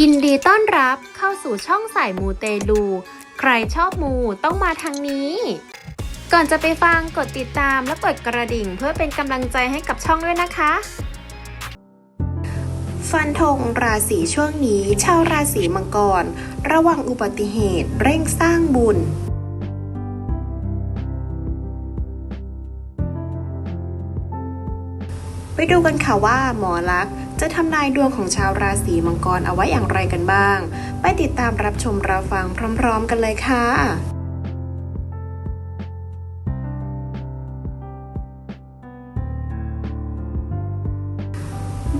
ยินดีต้อนรับเข้าสู่ช่องสายมูเตลู ใครชอบมูต้องมาทางนี้ ก่อนจะไปฟังกดติดตามและกดกระดิ่งเพื่อเป็นกำลังใจให้กับช่องด้วยนะคะ ฟันธงราศีช่วงนี้ ชาวราศีมังกร ระวังอุบัติเหตุเร่งสร้างบุญ ไปดูกันค่ะว่าหมอลักษ์จะทำนายดวงของชาวราศีมังกรเอาไว้อย่างไรกันบ้าง ไปติดตามรับชมรับฟังพร้อม ๆ กันเลยค่ะ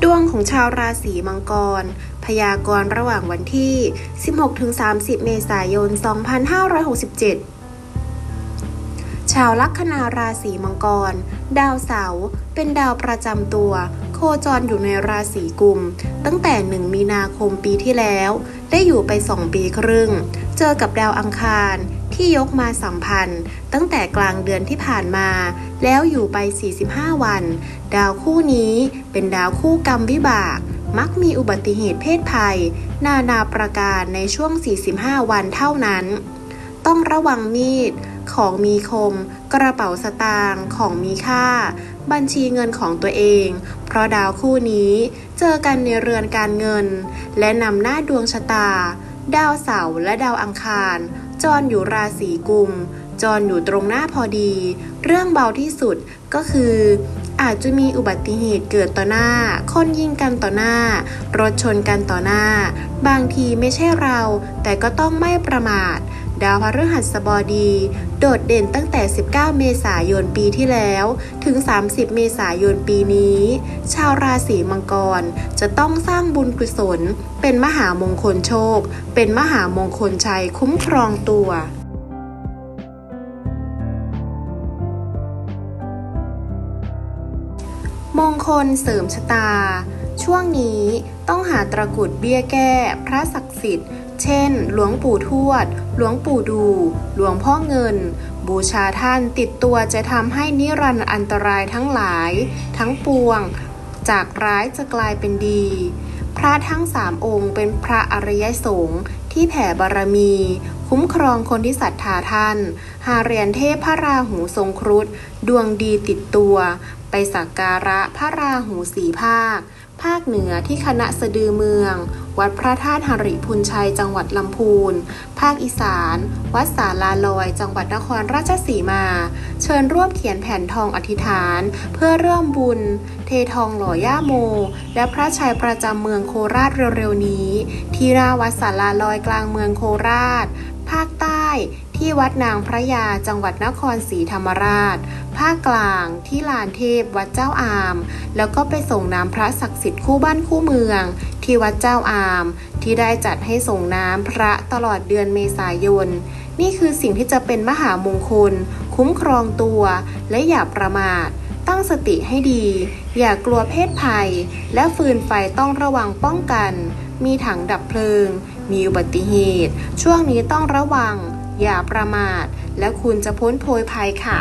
ดวงของชาวราศีมังกร พยากรณ์ระหว่างวันที่ 16-30 เมษายน 2567 ชาวลัคนาราศีมังกร ดาวเสาร์เป็นดาวประจำตัว โคจรอยู่ในราศีกุม ตั้งแต่ 1 มีนาคมปีที่แล้ว ได้อยู่ไป 2 ปีครึ่ง เจอกับดาวอังคารที่ยกมาสัมพันธ์ ตั้งแต่กลางเดือนที่ผ่านมา แล้วอยู่ไป 45 วัน ดาวคู่นี้เป็นดาวคู่กรรมวิบากมักมีอุบัติเหตุเพศภัย นานาประการในช่วง 45 วันเท่านั้น ต้องระวังมีด ของมีคม กระเป๋าสตางค์ของมีค่า บัญชีเงินของตัวเอง เพราะดาวคู่นี้เจอกันในเรือนการเงิน และนำหน้าดวงชะตา ดาวเสาร์และดาวอังคาร จรอยู่ราศีกุม จรอยู่ตรงหน้าพอดี เรื่องเบาที่สุดก็คือ อาจจะมีอุบัติเหตุเกิดต่อหน้า คนยิงกันต่อหน้า รถชนกันต่อหน้า บางทีไม่ใช่เรา แต่ก็ต้องไม่ประมาท ดาวพฤหัสบดี โดดเด่นตั้งแต่ 19 เมษายนปีที่แล้ว ถึง 30 เมษายนปีนี้ ชาวราศีมังกรจะต้องสร้างบุญกุศล เป็นมหามงคลโชค เป็นมหามงคลชัยคุ้มครองตัวมงคลเสริมชะตา ช่วงนี้ต้องหาตระกรุดเบี้ยแก้ พระศักดิ์สิทธิ์ เช่น หลวงปู่ทวด หลวงปู่ดู หลวงพ่อเงิน บูชาท่านติดตัวจะทำให้นิรันดร์อันตรายทั้งหลาย ทั้งปวง จากร้ายจะกลายเป็นดี พระทั้งสามองค์เป็นพระอริยสงฆ์ที่แผ่บารมี คุ้มครองคนที่ศรัทธาท่าน หาเหรียญเทพพระราหูทรงครุฑดวงดีติดตัว ไปสักการะพระราหูสีภาค ภาคเหนือที่คณะสะดือเมือง วัดพระธาตุหริพุนชัยจังหวัดลำพูน ภาคอีสาน วัดสาลาลอย จังหวัดนครราชสีมา เชิญร่วมเขียนแผ่นทองอธิษฐาน เพื่อเริ่มบุญ เททองหล่อย่าโม และพระชัยประจำเมืองโคราชเร็วๆนี้ ที่หน้าวัดสาลาลอยกลางเมืองโคราช ภาคใต้ที่วัดนางพระยาจังหวัดนครศรีธรรมราช ภาคกลางที่ลานเทพวัดเจ้าอาม แล้วก็ไปส่งน้ำพระศักดิ์สิทธิ์คู่บ้านคู่เมือง ที่วัดเจ้าอาม ที่ได้จัดให้ส่งน้ำพระตลอดเดือนเมษายน นี่คือสิ่งที่จะเป็นมหามงคล คุ้มครองตัว และอย่าประมาท ตั้งสติให้ดี อย่ากลัวเพศภัย และฟืนไฟต้องระวังป้องกัน มีถังดับเพลิง มีอุบัติเหตุ ช่วงนี้ต้องระวัง อย่าประมาท และคุณจะพ้นโพยภัยค่ะ